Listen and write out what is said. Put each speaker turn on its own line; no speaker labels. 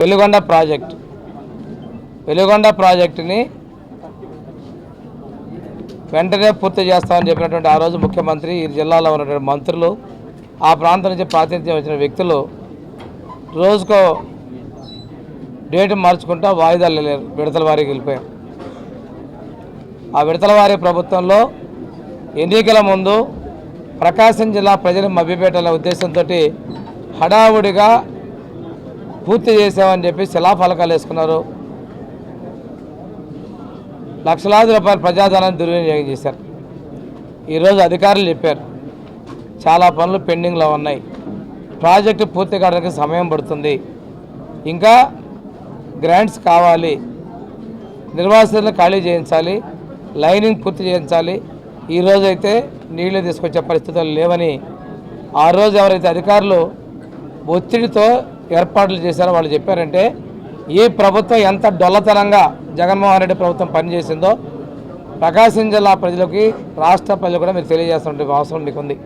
Veligonda project. Veligonda ప్రాజెక్టుని వెంటనే పూర్తి చేస్తామని చెప్పినటువంటి ఆ రోజు ముఖ్యమంత్రి ఈ జిల్లాలో ఉన్నటువంటి మంత్రులు ఆ ప్రాంతం నుంచి ప్రాతినిధ్యం వచ్చిన వ్యక్తులు రోజుకో డేట్ మార్చుకుంటా వాయిదాలు లేరు విడతల వారికి వెళ్ళిపోయాం. ఆ విడతల వారి ప్రభుత్వంలో ఎన్నికల ముందు ప్రకాశం జిల్లా ప్రజలు మభ్యపెట్టాలనే ఉద్దేశంతో హడావుడిగా పూర్తి చేసామని చెప్పి శిలాఫలకాలు వేసుకున్నారు. లక్షలాది రూపాయల ప్రజాధనాన్ని దుర్వినియోగం చేశారు. ఈరోజు అధికారులు చెప్పారు చాలా పనులు పెండింగ్లో ఉన్నాయి. ప్రాజెక్టు పూర్తి కావడానికి సమయం పడుతుంది. ఇంకా గ్రాంట్స్ కావాలి. నిర్వాసితులను ఖాళీ చేయించాలి. లైనింగ్ పూర్తి చేయించాలి. ఈరోజైతే అయితే నీళ్ళు తీసుకొచ్చే పరిస్థితులు లేవని ఆ రోజు ఎవరైతే అధికారులు ఒత్తిడితో ఏర్పాట్లు చేశారో వాళ్ళు చెప్పారంటే ఈ ప్రభుత్వం ఎంత డొల్లతనంగా జగన్మోహన్ రెడ్డి ప్రభుత్వం పనిచేసిందో ప్రకాశం జిల్లా ప్రజలకి రాష్ట్ర ప్రజలు కూడా మీరు తెలియజేస్తున్న అవసరం మీకు ఉంది